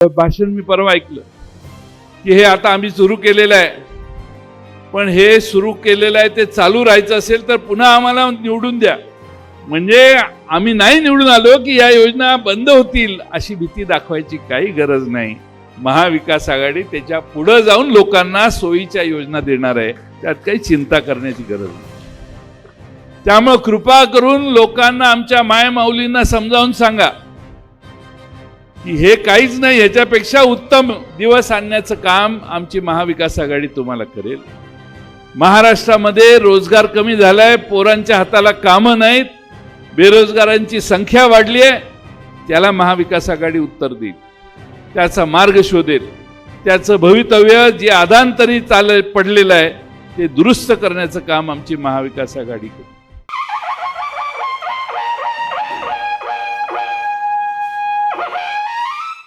भाषण मी परवा ऐकलं की हे आता आम्ही सुरू केलेलं आहे. पण हे सुरू केलेलं आहे ते चालू राहायचं असेल तर पुन्हा आम्हाला निवडून द्या. म्हणजे आम्ही नाही निवडून आलो की या योजना बंद होतील अशी भीती दाखवायची काही गरज नाही. महाविकास आघाडी त्याच्या पुढं जाऊन लोकांना सोयीच्या योजना देणार आहे त्यात काही चिंता करण्याची गरज नाही. त्यामुळं कृपा करून लोकांना आमच्या मायमाऊलींना समजावून सांगा. की हे काहीच नाही ह्याच्यापेक्षा उत्तम दिवस आणण्याचं काम आमची महाविकास आघाडी तुम्हाला करेल. महाराष्ट्रामध्ये रोजगार कमी झालाय पोरांच्या हाताला कामं नाहीत बेरोजगारांची संख्या वाढली आहे त्याला महाविकास आघाडी उत्तर देईल. त्याचा मार्ग शोधेल. त्याचं भवितव्य जे आदांतरी चाल पडलेलं आहे ते दुरुस्त करण्याचं काम आमची महाविकास आघाडी करेल.